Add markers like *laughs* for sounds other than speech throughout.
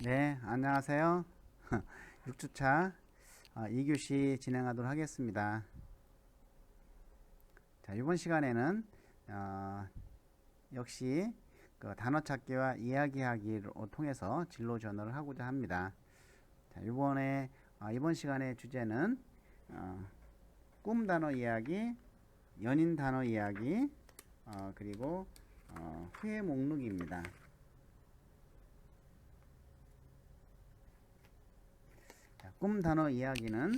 네, 안녕하세요. 6주차 어, 2교시 진행하도록 하겠습니다. 자, 이번 시간에는 어, 역시 그 단어 찾기와 이야기하기를 통해서 진로 전환을 하고자 합니다. 자, 이번에 어, 이번 시간의 주제는 어, 꿈 단어 이야기, 연인 단어 이야기, 어, 그리고 어, 후회 목록입니다. 자, 꿈 단어 이야기는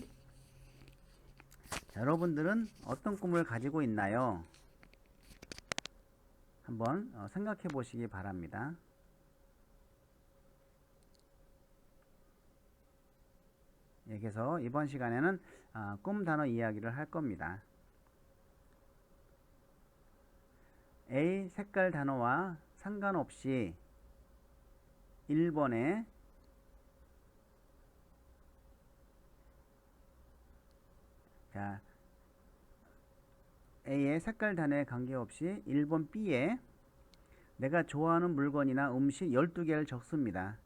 자, 여러분들은 어떤 꿈을 가지고 있나요? 한번 어, 생각해 보시기 바랍니다. 예, 그래서 이번 시간에는 아, 꿈 단어 이야기를 할 겁니다. A 색깔 단어와 상관없이 1번에 자, A의 색깔 단어에 관계없이 1번 B에 내가 좋아하는 물건이나 음식 12개를 적습니다.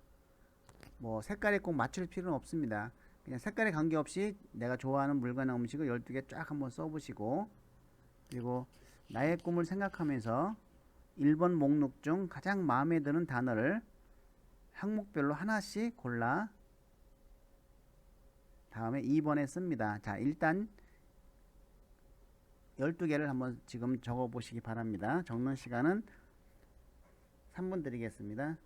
뭐 색깔에 꼭 맞출 필요는 없습니다. 그냥 색깔에 관계없이 내가 좋아하는 물건이나 음식을 12개 쫙 한번 써보시고 그리고 나의 꿈을 생각하면서 1번 목록 중 가장 마음에 드는 단어를 항목별로 하나씩 골라 다음에 2번에 씁니다. 자, 일단 12개를 한번 지금 적어 보시기 바랍니다. 적는 시간은 3분 드리겠습니다.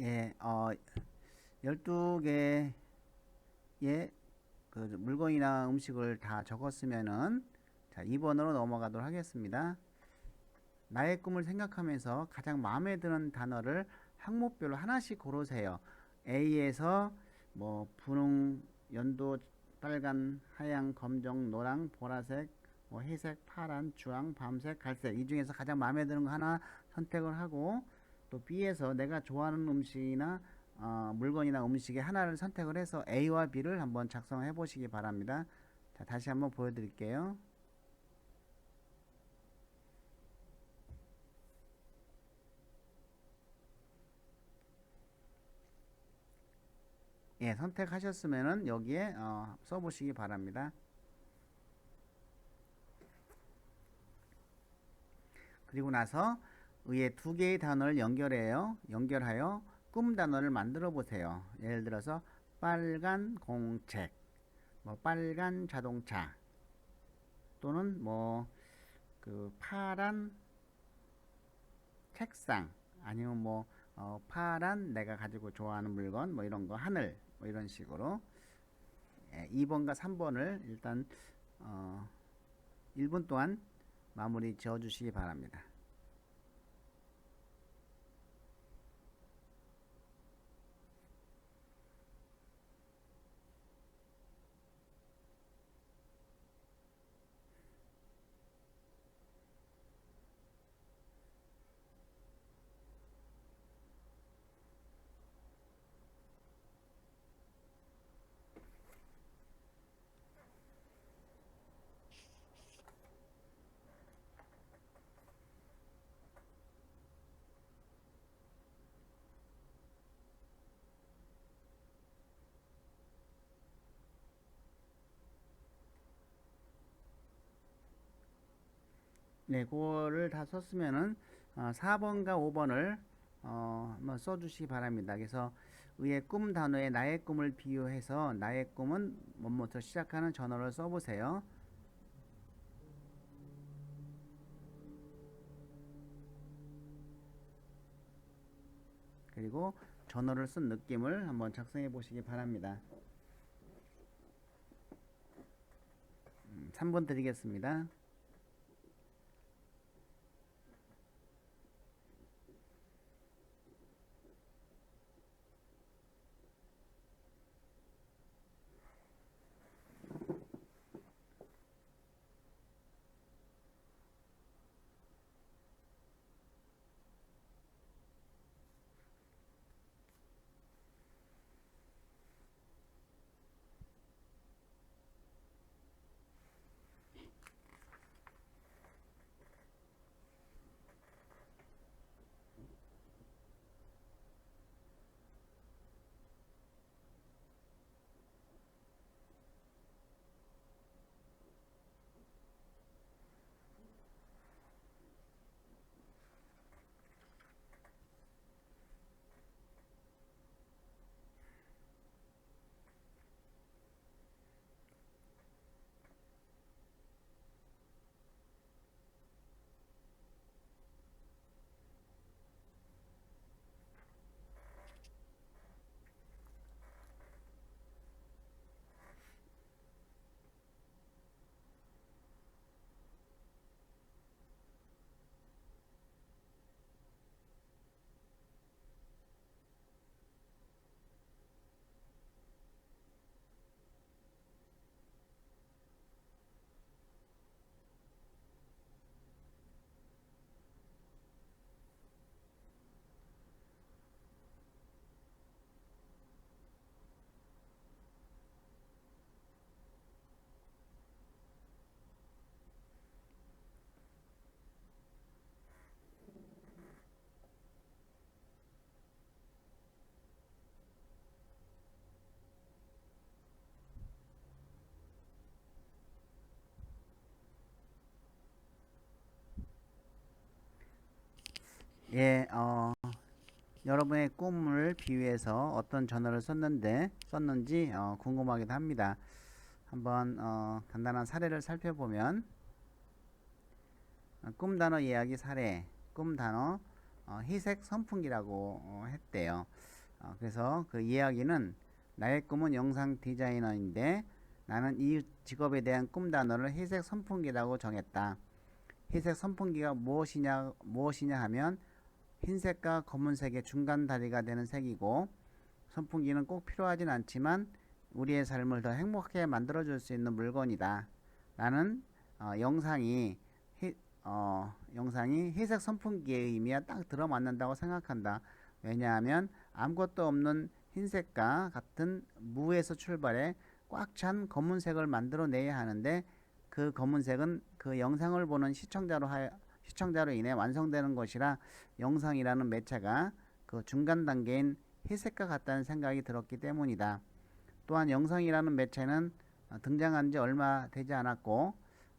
예, 어, 12개의 그 물건이나 음식을 다 적었으면은 자, 2번으로 넘어가도록 하겠습니다. 나의 꿈을 생각하면서 가장 마음에 드는 단어를 항목별로 하나씩 고르세요. A에서 뭐 분홍, 연도, 빨간, 하양, 검정, 노랑, 보라색, 뭐 회색, 파란, 주황, 밤색, 갈색 이 중에서 가장 마음에 드는 거 하나 선택을 하고 또 B에서 내가 좋아하는 음식이나 어, 물건이나 음식의 하나를 선택을 해서 A와 B를 한번 작성해 보시기 바랍니다. 자, 다시 한번 보여드릴게요. 예, 선택하셨으면은 여기에 어, 써보시기 바랍니다. 그리고 나서 의에 두 개의 단어를 연결해요. 연결하여 꿈 단어를 만들어 보세요. 예를 들어서 빨간 공책, 뭐 빨간 자동차, 또는 뭐 그 파란 책상, 아니면 뭐 어, 파란 내가 가지고 좋아하는 물건, 뭐 이런 거 하늘, 뭐 이런 식으로 예, 2번과 3번을 일단 어, 1분 동안 마무리 지어 주시기 바랍니다. 네, 그거를 다 썼으면은 어, 4번과 5번을 어, 한번 써주시기 바랍니다. 그래서 의의 꿈 단어에 나의 꿈을 비유해서 나의 꿈은 뭐부터 시작하는 전어를 써보세요. 그리고 전어를 쓴 느낌을 한번 작성해 보시기 바랍니다. 음, 3번 드리겠습니다. 예, 어, 여러분의 꿈을 비유해서 어떤 전어를 썼는데 썼는지 어, 궁금하기도 합니다. 한번 어, 간단한 사례를 살펴보면 어, 꿈 단어 이야기 사례, 꿈 단어 어, 희색 선풍기라고 어, 했대요. 어, 그래서 그 이야기는 나의 꿈은 영상 디자이너인데 나는 이 직업에 대한 꿈 단어를 회색 선풍기라고 정했다. 회색 선풍기가 무엇이냐 무엇이냐 하면 흰색과 검은색의 중간 다리가 되는 색이고 선풍기는 꼭 필요하진 않지만 우리의 삶을 더 행복하게 만들어 줄 수 있는 물건이다. 나는 어, 영상이 해, 어, 영상이 회색 선풍기의 의미와 딱 들어맞는다고 생각한다. 왜냐하면 아무것도 없는 흰색과 같은 무에서 출발해 꽉 찬 검은색을 만들어내야 하는데 그 검은색은 그 영상을 보는 시청자로 하여, 시청자로 인해 완성되는 것이라 영상이라는 매체가 그 중간 단계인 회색과 같다는 생각이 들었기 때문이다. 또한 영상이라는 매체는 어, 등장한 지 얼마 되지 않았고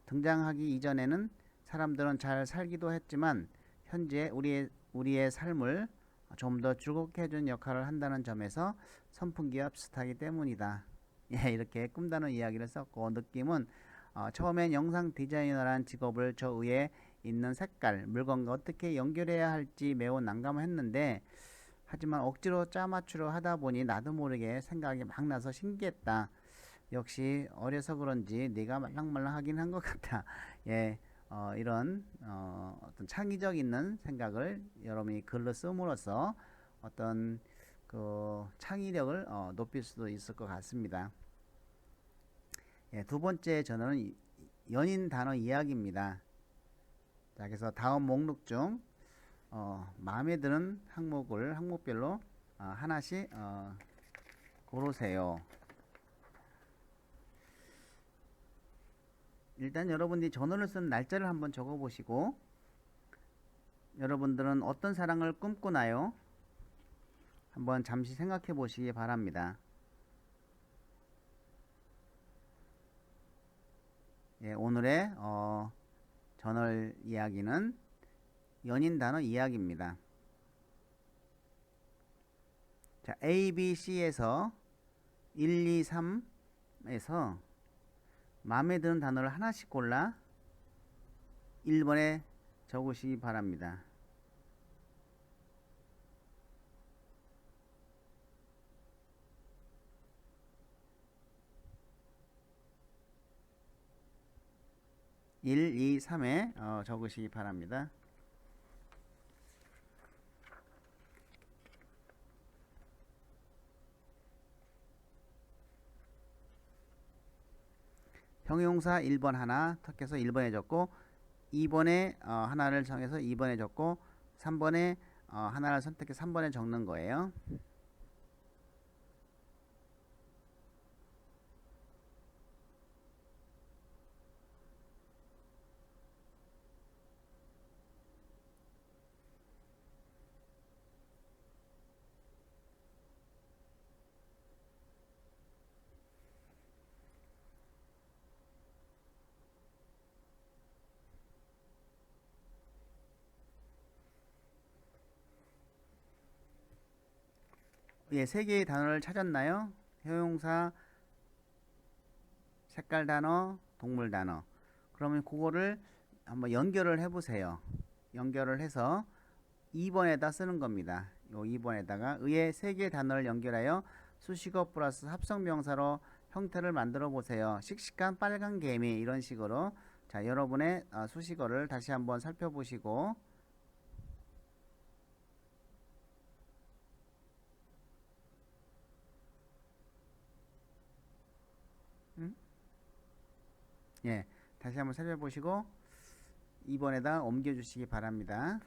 등장하기 이전에는 사람들은 잘 살기도 했지만 현재 우리의 우리의 삶을 좀 더 즐겁게 해준 역할을 한다는 점에서 선풍기와 비슷하기 때문이다. *laughs* 예, 이렇게 꿈다는 이야기를 썼고 느낌은 어, 처음엔 영상 디자이너라는 직업을 저 위에 있는 색깔, 물건과 어떻게 연결해야 할지 매우 난감했는데 하지만 억지로 짜맞추려 하다 보니 나도 모르게 생각이 막 나서 신기했다. 역시 어려서 그런지 네가 말랑말랑하긴 한 것 같다. *laughs* 예, 어, 이런 어, 어떤 창의적 있는 생각을 여러분이 글로 씀으로써 어떤 그 창의력을 어, 높일 수도 있을 것 같습니다. 예, 두 번째 전어는 연인 단어 이야기입니다. 자, 그래서 다음 목록 중 어, 마음에 드는 항목을 항목별로 어, 하나씩 어, 고르세요. 일단 여러분들이 전원을 쓴 날짜를 한번 적어 보시고 여러분들은 어떤 사랑을 꿈꾸나요? 한번 잠시 생각해 보시기 바랍니다. 예, 오늘의 어, 저널 이야기는 연인 단어 이야기입니다. 자, A, B, C에서 1, 2, 3에서 마음에 드는 단어를 하나씩 골라 1번에 적으시기 바랍니다. 일, 이, 삼에 어, 적으시기 바랍니다. 형용사 1번 하나 턱해서 1번에 적고 2번에 어, 하나를 정해서 2번에 적고 3번에 어, 하나를 선택해 3번에 적는 거예요. 예, 세 개의 단어를 찾았나요? 형용사, 색깔 단어, 동물 단어. 그러면 그거를 한번 연결을 해 보세요. 연결을 해서 2번에다 쓰는 겁니다. 요 2번에다가 의의 세 개의 단어를 연결하여 수식어 플러스 합성 명사로 형태를 만들어 보세요. 씩씩한 빨간 개미 이런 식으로 자, 여러분의 어, 수식어를 다시 한번 살펴보시고 예, 다시 한번 살펴보시고 2번에다 옮겨주시기 바랍니다.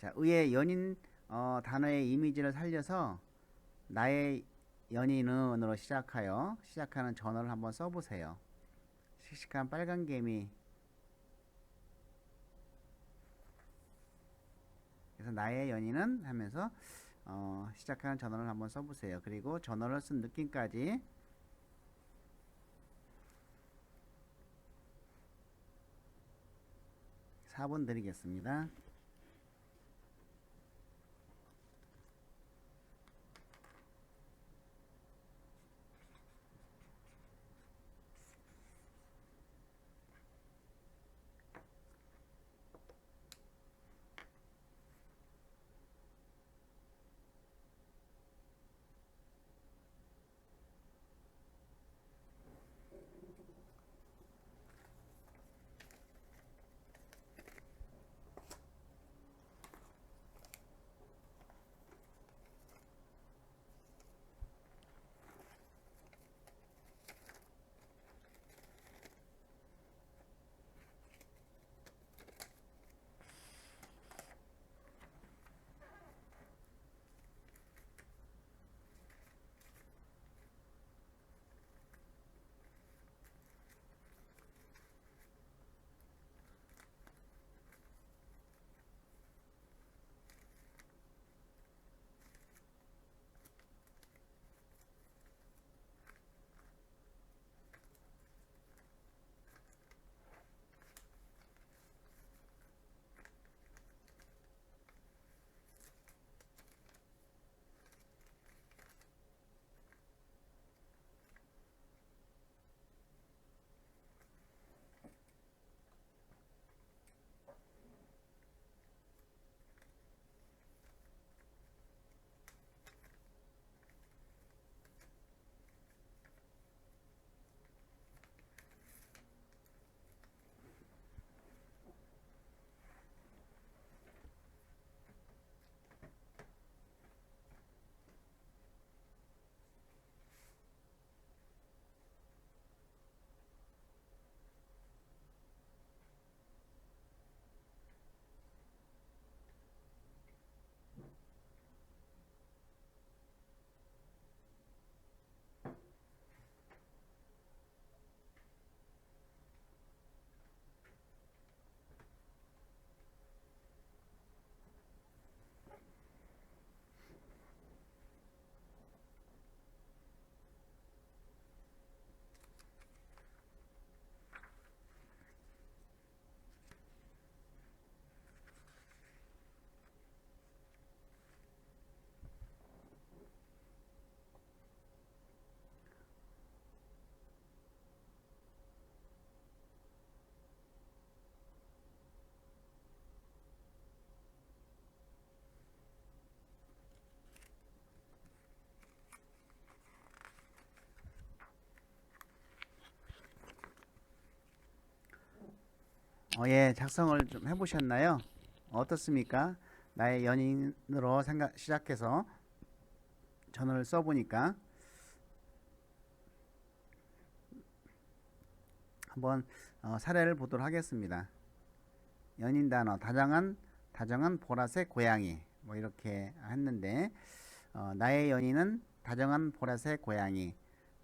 자, 의의 연인 어, 단어의 이미지를 살려서 나의 연인은으로 시작하여 시작하는 전어를 한번 써보세요. 씩씩한 빨간 개미 그래서 나의 연인은 하면서 어, 시작하는 전원을 한번 써보세요. 그리고 전원을 쓴 느낌까지 사분 드리겠습니다. 어, 예, 작성을 좀 해보셨나요? 어떻습니까? 나의 연인으로 생각 시작해서 전을 써보니까 한번 어, 사례를 보도록 하겠습니다. 연인 단어 다정한 다정한 보라색 고양이 뭐 이렇게 했는데 어, 나의 연인은 다정한 보라색 고양이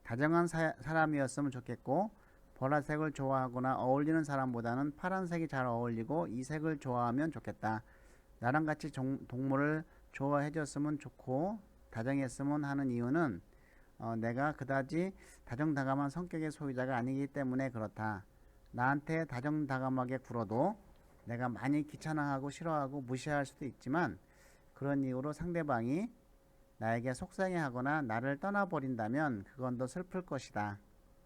다정한 사, 사람이었으면 좋겠고 보라색을 좋아하거나 어울리는 사람보다는 파란색이 잘 어울리고 이 색을 좋아하면 좋겠다. 나랑 같이 종, 동물을 좋아해줬으면 좋고 다정했으면 하는 이유는 어, 내가 그다지 다정다감한 성격의 소유자가 아니기 때문에 그렇다. 나한테 다정다감하게 굴어도 내가 많이 귀찮아하고 싫어하고 무시할 수도 있지만 그런 이유로 상대방이 나에게 속상해하거나 나를 떠나버린다면 그건 더 슬플 것이다.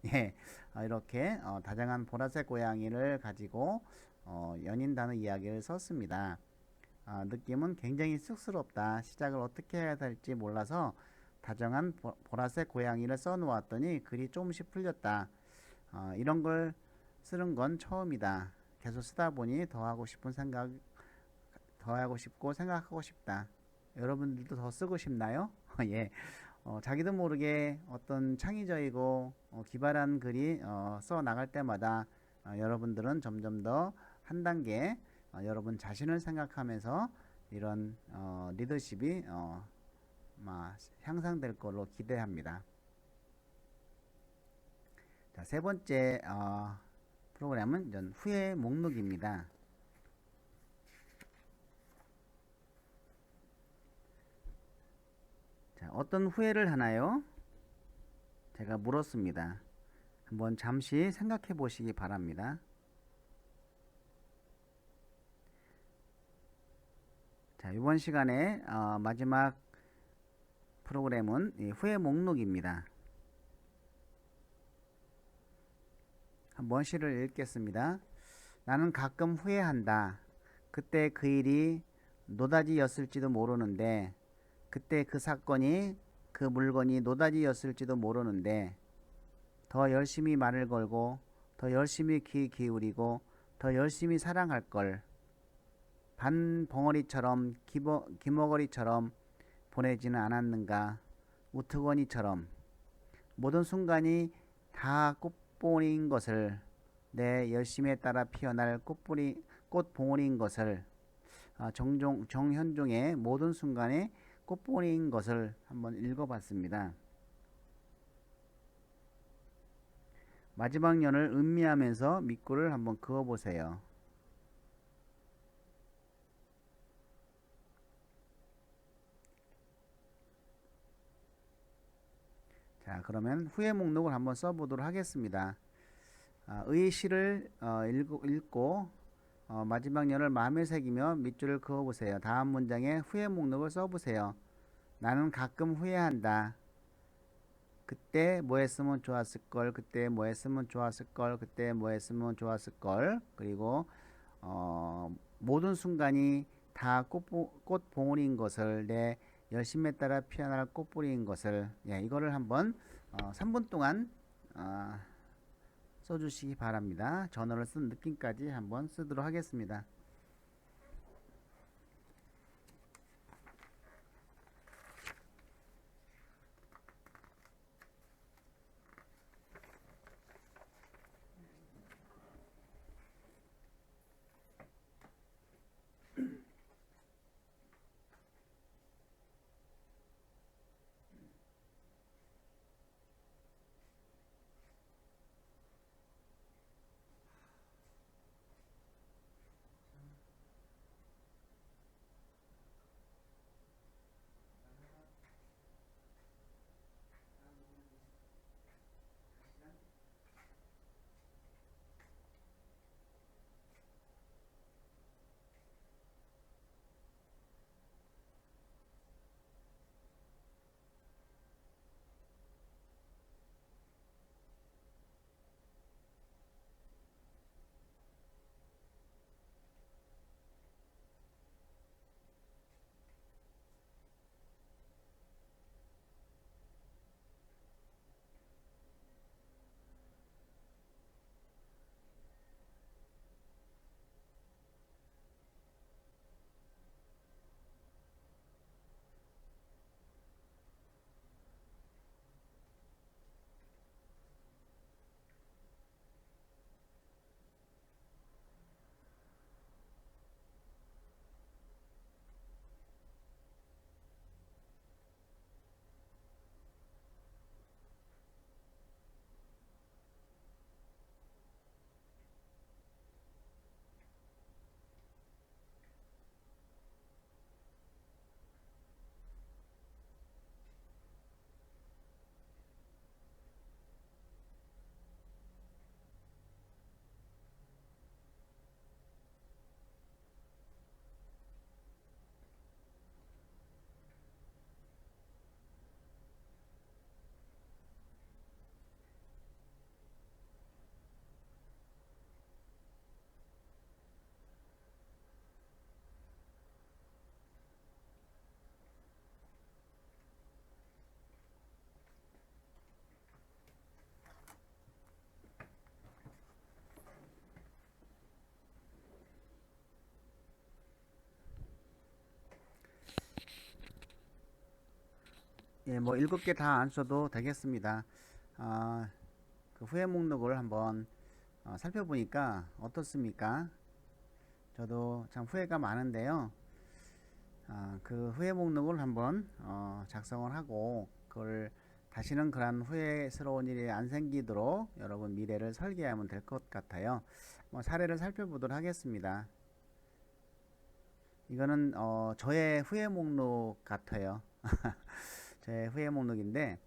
예, 어, 이렇게 어, 다정한 보라색 고양이를 가지고 어, 연인 단어 이야기를 썼습니다. 아, 느낌은 굉장히 쑥스럽다. 시작을 어떻게 해야 될지 몰라서 다정한 보, 보라색 고양이를 써놓았더니 글이 조금씩 풀렸다. 어, 이런 걸 쓰는 건 처음이다. 계속 쓰다 보니 더 하고 싶은 생각, 더 하고 싶고 생각하고 싶다. 여러분들도 더 쓰고 싶나요? *laughs* 예. 어, 자기도 모르게 어떤 창의적이고 어, 기발한 글이 어, 써 나갈 때마다 어, 여러분들은 점점 더 한 단계 어, 여러분 자신을 생각하면서 이런 어, 리더십이 어, 마, 향상될 걸로 기대합니다. 자, 세 번째 어, 프로그램은 후회 목록입니다. 어떤 후회를 하나요? 제가 물었습니다. 한번 잠시 생각해 보시기 바랍니다. 자, 이번 시간에 어, 마지막 프로그램은 이 후회 목록입니다. 한번 시를 읽겠습니다. 나는 가끔 후회한다. 그때 그 일이 노다지였을지도 모르는데 그때 그 사건이 그 물건이 노다지였을지도 모르는데 더 열심히 말을 걸고 더 열심히 귀 기울이고 더 열심히 사랑할 걸 반벙어리처럼 기버, 기머거리처럼 보내지는 않았는가 우트거니처럼. 모든 순간이 다 꽃봉오리인 것을 내 열심에 따라 피어날 꽃봉오리인 것을 아, 정종 정현종의 모든 순간에 꽃봉오리인 것을 한번 읽어봤습니다. 마지막 년을 음미하면서 밑구를 한번 그어보세요. 자, 그러면 후회 목록을 한번 써보도록 하겠습니다. 아, 의 시를 어, 읽고, 읽고 어, 마지막 년을 마음에 새기며 밑줄을 그어보세요. 다음 문장에 후회 목록을 써보세요. 나는 가끔 후회한다. 그때 뭐 했으면 좋았을 걸, 그때 뭐 했으면 좋았을 걸, 그때 뭐 했으면 좋았을 걸. 그리고 어, 모든 순간이 다 꽃봉오리인 것을 내 열심에 따라 피어날 꽃뿌리인 것을 예, 이거를 한번 어, 3분 동안 어, 써주시기 바랍니다. 전어를 쓴 느낌까지 한번 쓰도록 하겠습니다. 예, 뭐 일곱 개 다 안 써도 되겠습니다. 아, 그 후회 목록을 한번 어, 살펴보니까 어떻습니까? 저도 참 후회가 많은데요. 아, 그 후회 목록을 한번 어, 작성을 하고 그걸 다시는 그런 후회스러운 일이 안 생기도록 여러분 미래를 설계하면 될 것 같아요. 뭐 사례를 살펴보도록 하겠습니다. 이거는 어, 저의 후회 목록 같아요. *laughs* 저의 후회 목록인데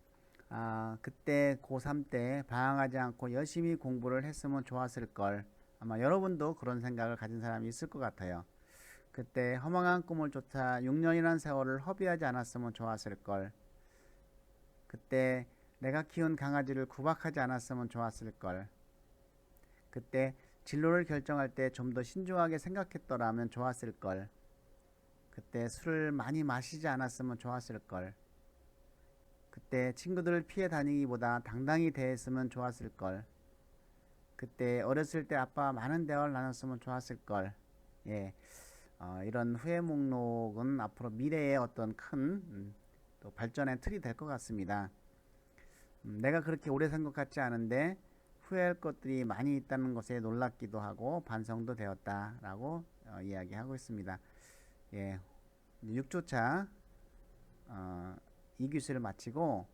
아, 그때 고3 때 방황하지 않고 열심히 공부를 했으면 좋았을 걸. 아마 여러분도 그런 생각을 가진 사람이 있을 것 같아요. 그때 허망한 꿈을 쫓아 6년이라는 세월을 허비하지 않았으면 좋았을 걸. 그때 내가 키운 강아지를 구박하지 않았으면 좋았을 걸. 그때 진로를 결정할 때 좀 더 신중하게 생각했더라면 좋았을 걸. 그때 술을 많이 마시지 않았으면 좋았을 걸. 그때 친구들을 피해 다니기보다 당당히 대했으면 좋았을 걸. 그때 어렸을 때 아빠와 많은 대화를 나눴으면 좋았을 걸. 예. 어, 이런 후회 목록은 앞으로 미래의 어떤 큰 음, 또 발전의 틀이 될 것 같습니다. 음, 내가 그렇게 오래 산 것 같지 않은데 후회할 것들이 많이 있다는 것에 놀랍기도 하고 반성도 되었다라고 어, 이야기하고 있습니다. 예, 6조차 어, 2교시를 마치고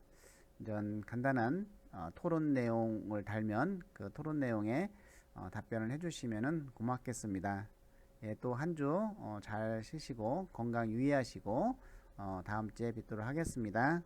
이전 간단한 어, 토론 내용을 달면 그 토론 내용에 어, 답변을 해주시면 고맙겠습니다. 예, 또 한 주잘 쉬시고 건강 유의하시고 어, 다음 주에 뵙도록 하겠습니다.